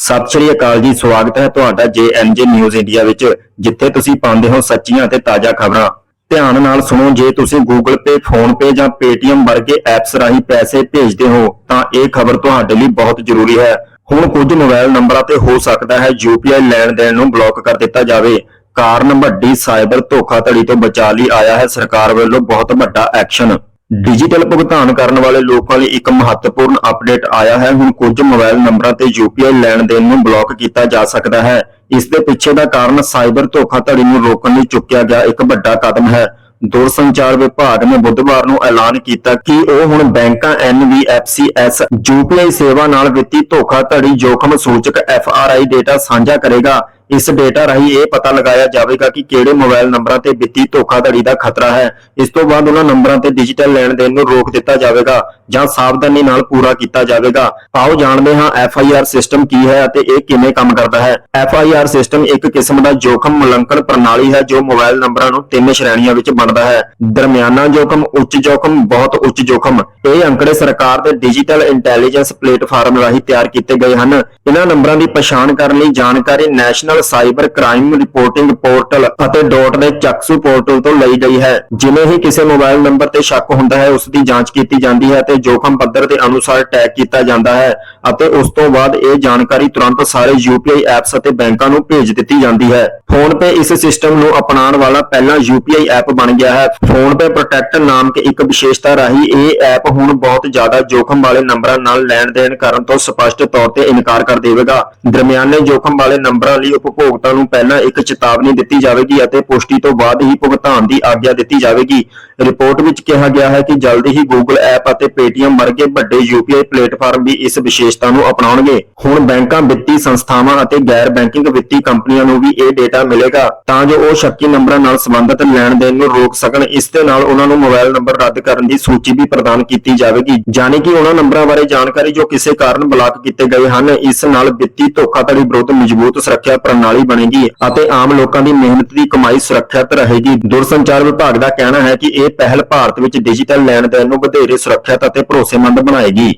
ਸਤਿ ਸ਼੍ਰੀ ਅਕਾਲ ਜੀ, ਸਵਾਗਤ ਹੈ ਤੁਹਾਡਾ JNJ ਨਿਊਜ਼ ਇੰਡੀਆ ਵਿੱਚ, ਜਿੱਥੇ ਤੁਸੀਂ ਪਾਉਂਦੇ ਹੋ ਸੱਚੀਆਂ ਅਤੇ ਤਾਜ਼ਾ ਖਬਰਾਂ। ਧਿਆਨ ਨਾਲ ਸੁਣੋ, ਜੇ ਤੁਸੀਂ Google Pay PhonePe ਜਾਂ Paytm ਵਰਗੇ ਐਪਸ ਰਾਹੀਂ ਪੈਸੇ ਭੇਜਦੇ ਹੋ, ਤਾਂ ਇਹ ਖਬਰ ਤੁਹਾਡੇ ਲਈ ਬਹੁਤ ਜ਼ਰੂਰੀ ਹੈ। ਹੁਣ ਕੁਝ ਮੋਬਾਈਲ ਨੰਬਰਾਂ ਤੇ ਹੋ ਸਕਦਾ ਹੈ UPI ਲੈਣ ਦੇਣ ਨੂੰ ਬਲੌਕ ਕਰ ਦਿੱਤਾ ਜਾਵੇ। ਕਾਰਨ ਵੱਡੀ ਸਾਈਬਰ ਧੋਖਾਧੜੀ ਤੋਂ ਬਚਾ ਲਈ ਆਇਆ ਹੈ ਸਰਕਾਰ ਵੱਲੋਂ ਬਹੁਤ ਵੱਡਾ ਐਕਸ਼ਨ। ਡਿਜੀਟਲ ਭੁਗਤਾਨ ਕਰਨ ਵਾਲੇ ਲੋਕਾਂ ਲਈ ਇੱਕ ਮਹੱਤਵਪੂਰਨ ਅਪਡੇਟ ਆਇਆ ਹੈ। ਹੁਣ ਕੁਝ ਮੋਬਾਈਲ ਨੰਬਰਾਂ ਤੇ UPI ਲੈਣ ਦੇਣ ਨੂੰ ਬਲੌਕ ਕੀਤਾ ਜਾ ਸਕਦਾ ਹੈ। ਇਸ ਦੇ ਪਿੱਛੇ ਦਾ ਕਾਰਨ ਸਾਈਬਰ ਧੋਖਾਧੜੀ ਨੂੰ ਰੋਕਣ ਲਈ ਚੁੱਕਿਆ ਗਿਆ ਇੱਕ ਵੱਡਾ ਕਦਮ ਹੈ। ਦੂਰਸੰਚਾਰ ਵਿਭਾਗ ਨੇ ਬੁੱਧਵਾਰ ਨੂੰ ਐਲਾਨ ਕੀਤਾ ਕਿ ਉਹ ਹੁਣ ਬੈਂਕਾਂ NVFCS UPI ਸੇਵਾ ਨਾਲ ਵਿੱਤੀ ਧੋਖਾਧੜੀ ਜੋਖਮ ਸੂਚਕ FRI ਡੇਟਾ ਸਾਂਝਾ ਕਰੇਗਾ। ਇਸ ਡੇਟਾ ਰਾਹੀਂ ਇਹ ਪਤਾ ਲਗਾਇਆ ਜਾਵੇਗਾ ਕਿ ਕਿਹੜੇ ਮੋਬਾਈਲ ਨੰਬਰਾਂ ਤੇ ਵਿੱਤੀ ਧੋਖਾਧੜੀ ਦਾ ਖਤਰਾ ਹੈ। ਇਸ ਤੋਂ ਬਾਅਦ ਉਹਨਾਂ ਨੰਬਰਾਂ ਤੇ ਡਿਜੀਟਲ ਲੈਣ ਦੇਣ ਨੂੰ ਰੋਕ ਦਿੱਤਾ ਜਾਵੇਗਾ ਜਾਂ ਸਾਵਧਾਨੀ ਨਾਲ ਪੂਰਾ ਕੀਤਾ ਜਾਵੇਗਾ। ਆਓ ਜਾਣਦੇ ਹਾਂ FIR ਸਿਸਟਮ ਕੀ ਹੈ ਅਤੇ ਇਹ ਕਿਵੇਂ ਕੰਮ ਕਰਦਾ ਹੈ। FIR ਸਿਸਟਮ ਇੱਕ ਕਿਸਮ ਦਾ ਜੋਖਮ ਮੁਲਾਂਕਣ ਪ੍ਰਣਾਲੀ ਹੈ ਜੋ ਮੋਬਾਈਲ ਨੰਬਰਾਂ ਨੂੰ ਤਿੰਨ ਸ਼੍ਰੇਣੀਆਂ ਵਿੱਚ ਵੰਡਦਾ ਹੈ। ਦਰਮਿਆਨਾ ਜੋਖਮ, ਉੱਚ ਜੋਖਮ, ਬਹੁਤ ਉੱਚ ਜੋਖਮ। ਇਹ ਅੰਕੜੇ ਸਰਕਾਰ ਦੇ ਡਿਜੀਟਲ ਇੰਟੈਲੀਜੈਂਸ ਪਲੇਟਫਾਰਮ ਰਾਹੀਂ ਤਿਆਰ ਕੀਤੇ ਗਏ ਹਨ। ਇਹਨਾਂ ਨੰਬਰਾਂ ਦੀ ਪਛਾਣ ਕਰਨ ਲਈ ਜਾਣਕਾਰੀ national cyber crime reporting portal ਅਤੇ ਡੋਟ ਦੇ ਚੱਕਸੂ ਪੋਰਟਲ ਤੋਂ ਲਈ ਗਈ ਹੈ। ਜਿਵੇਂ ਹੀ ਕਿਸੇ ਮੋਬਾਈਲ ਨੰਬਰ ਤੇ ਸ਼ੱਕ ਹੁੰਦਾ ਹੈ, ਉਸ ਦੀ ਜਾਂਚ ਕੀਤੀ ਜਾਂਦੀ ਹੈ ਤੇ ਜੋਖਮ ਪੱਧਰ ਦੇ ਅਨੁਸਾਰ ਟੈਗ ਕੀਤਾ ਜਾਂਦਾ ਹੈ ਅਤੇ ਉਸ ਤੋਂ ਬਾਅਦ ਇਹ ਜਾਣਕਾਰੀ ਤੁਰੰਤ ਸਾਰੇ UPI ਐਪਸ ਅਤੇ ਬੈਂਕਾਂ ਨੂੰ ਭੇਜ ਦਿੱਤੀ ਜਾਂਦੀ ਹੈ। ਫੋਨਪੇ ਇਸ ਸਿਸਟਮ ਨੂੰ ਅਪਣਾਉਣ ਵਾਲਾ ਪਹਿਲਾ UPI ਐਪ ਬਣ ਗਿਆ ਹੈ। ਫੋਨ ਪੇ ਪ੍ਰੋਟੈਕਟ ਨਾਮਕ ਇੱਕ ਵਿਸ਼ੇਸ਼ਤਾ ਰਾਹੀਂ ਇਹ ਐਪ ਹੁਣ ਬਹੁਤ ਜ਼ਿਆਦਾ ਜੋਖਮ ਵਾਲੇ ਨੰਬਰਾਂ ਨਾਲ ਲੈਣ ਦੇਣ ਕਰਨ ਤੋਂ ਸਪਸ਼ਟ ਤੌਰ ਤੇ ਇਨਕਾਰ ਕਰ ਦੇਵੇਗਾ। ਦਰਮਿਆਨੇ ਜੋਖਮ ਵਾਲੇ ਨੰਬਰਾਂ ਲਈ ਉਪਭੋਗਤਾ ਨੂੰ ਪਹਿਲਾਂ ਇੱਕ ਚੇਤਾਵਨੀ ਦਿੱਤੀ ਜਾਵੇਗੀ ਅਤੇ ਪੁਸ਼ਟੀ ਤੋਂ ਬਾਅਦ ਹੀ ਭੁਗਤਾਨ ਦੀ ਆਗਿਆ ਦਿੱਤੀ ਜਾਵੇਗੀ। ਰਿਪੋਰਟ ਵਿੱਚ ਕਿਹਾ ਗਿਆ ਹੈ ਕਿ ਜਲਦੀ ਹੀ Google ਐਪ ਅਤੇ Paytm ਵਰਗੇ ਵੱਡੇ UPI ਪਲੇਟਫਾਰਮ ਵੀ ਇਸ ਵਿਸ਼ੇਸ਼ਤਾ ਨੂੰ ਅਪਣਾਉਣਗੇ। ਹੁਣ ਬੈਂਕਾਂ, ਵਿੱਤੀ ਸੰਸਥਾਵਾਂ ਅਤੇ ਗੈਰ ਬੈਂਕਿੰਗ ਵਿੱਤੀ ਕੰਪਨੀਆਂ ਨੂੰ ਵੀ ਇਹ ਡੇਟਾ ਮਿਲੇਗਾ, ਤਾਂ ਜੋ ਉਹ ਸ਼ੱਕੀ ਨੰਬਰਾਂ ਨਾਲ ਸੰਬੰਧਿਤ ਲੈਣ ਦੇਣ ਨੂੰ ਰੋਕ ਸਕਣ। ਇਸ ਦੇ ਨਾਲ ਉਹਨਾਂ ਨੂੰ ਮੋਬਾਈਲ ਨੰਬਰ ਰੱਦ ਕਰਨ ਦੀ ਸੂਚੀ ਵੀ ਪ੍ਰਦਾਨ ਕੀਤੀ ਜਾਵੇਗੀ। ਯਾਨੀ ਕਿ ਉਹਨਾਂ ਨੰਬਰਾਂ ਬਾਰੇ ਜਾਣਕਾਰੀ ਜੋ ਕਿਸੇ ਕਾਰਨ ਬਲਾਕ ਕੀਤੇ ਗਏ ਹਨ, ਇਸ ਨਾਲ ਵਿੱਤੀ ਧੋਖਾਧੜੀ ਵਿਰੁੱਧ ਮਜ਼ਬੂਤ ਸੁਰੱਖਿਆ ਪ੍ਰਣਾਲੀ ਬਣੇਗੀ। ਅਤੇ ਆਮ ਲੋਕਾਂ ਦੀ ਮਿਹਨਤ ਦੀ ਕਮਾਈ ਸੁਰੱਖਿਅਤ ਰਹੇਗੀ। ਦੂਰਸੰਚਾਰ ਵਿਭਾਗ ਦਾ ਕਹਿਣਾ ਹੈ ਕਿ ਇਹ ਪਹਿਲ ਭਾਰਤ ਵਿੱਚ ਡਿਜੀਟਲ ਲੈਣ ਦੇਣ ਨੂੰ ਵਧੇਰੇ ਸੁਰੱਖਿਅਤ ਅਤੇ ਭਰੋਸੇਮੰਦ ਬਣਾਏਗੀ।